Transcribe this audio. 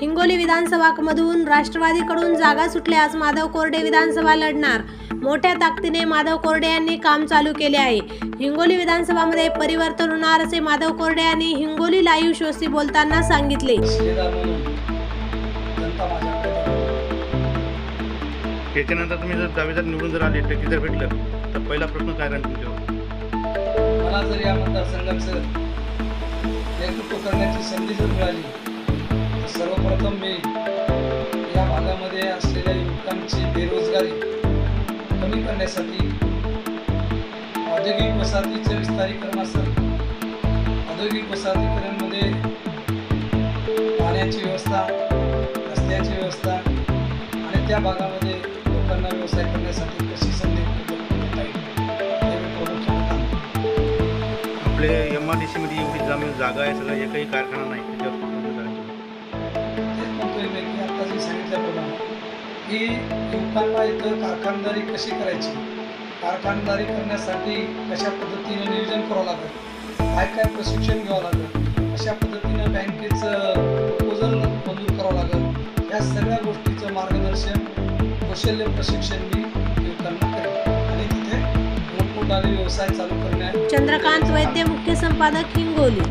हिंगोली विधानसभामधून राष्ट्रवादीकडून जागा सुटल्यास माधव कोरडे विधानसभा लढणार. मोठ्या ताकदीने माधव कोरडे यांनी काम चालू केले आहे. हिंगोली विधानसभामध्ये परिवर्तन होणार असे माधव कोरडे यांनी हिंगोली लाईव्ह शोशी बोलताना सांगितले. त्याच्यानंतर तुम्ही जर दावेदार निवडून जर आले टक्के जर भेटलं? तर पहिला प्रश्न काय राहील तुमच्यावर? मला जर या मतदारसंघाचं नेतृत्व करण्याची संधी जर मिळाली सर्वप्रथम मी या भागामध्ये असलेल्या युवकांची बेरोजगारी कमी करण्यासाठी औद्योगिक वसाहतीचे विस्तारीकरण असेल औद्योगिक वसाहतीकरणमध्ये पाण्याची व्यवस्था रस्त्याची व्यवस्था आणि त्या भागामध्ये लोकांना व्यवसाय करण्यासाठी कशी संधी उपलब्ध आपले एम आर डी सीमध्ये एवढी जमीन जागा आहे सगळं एकही कारखाना नाही त्याच्यावर की युवकांना इथं कारखानदारी कशी करायची? कारखानदारी करण्यासाठी कशा पद्धतीने नियोजन करावं लागेल? काय काय प्रशिक्षण घ्यावं लागेल? अशा पद्धतीनं बँकेचं प्रपोजल मंजूर करावं लागेल? या सगळ्या गोष्टीचं मार्गदर्शन कौशल्य प्रशिक्षण मी युवकांना करेल आणि तिथे मोठमोठाले व्यवसाय चालू करण्या चंद्रकांत वैद्य मुख्य संपादक हिंगोली.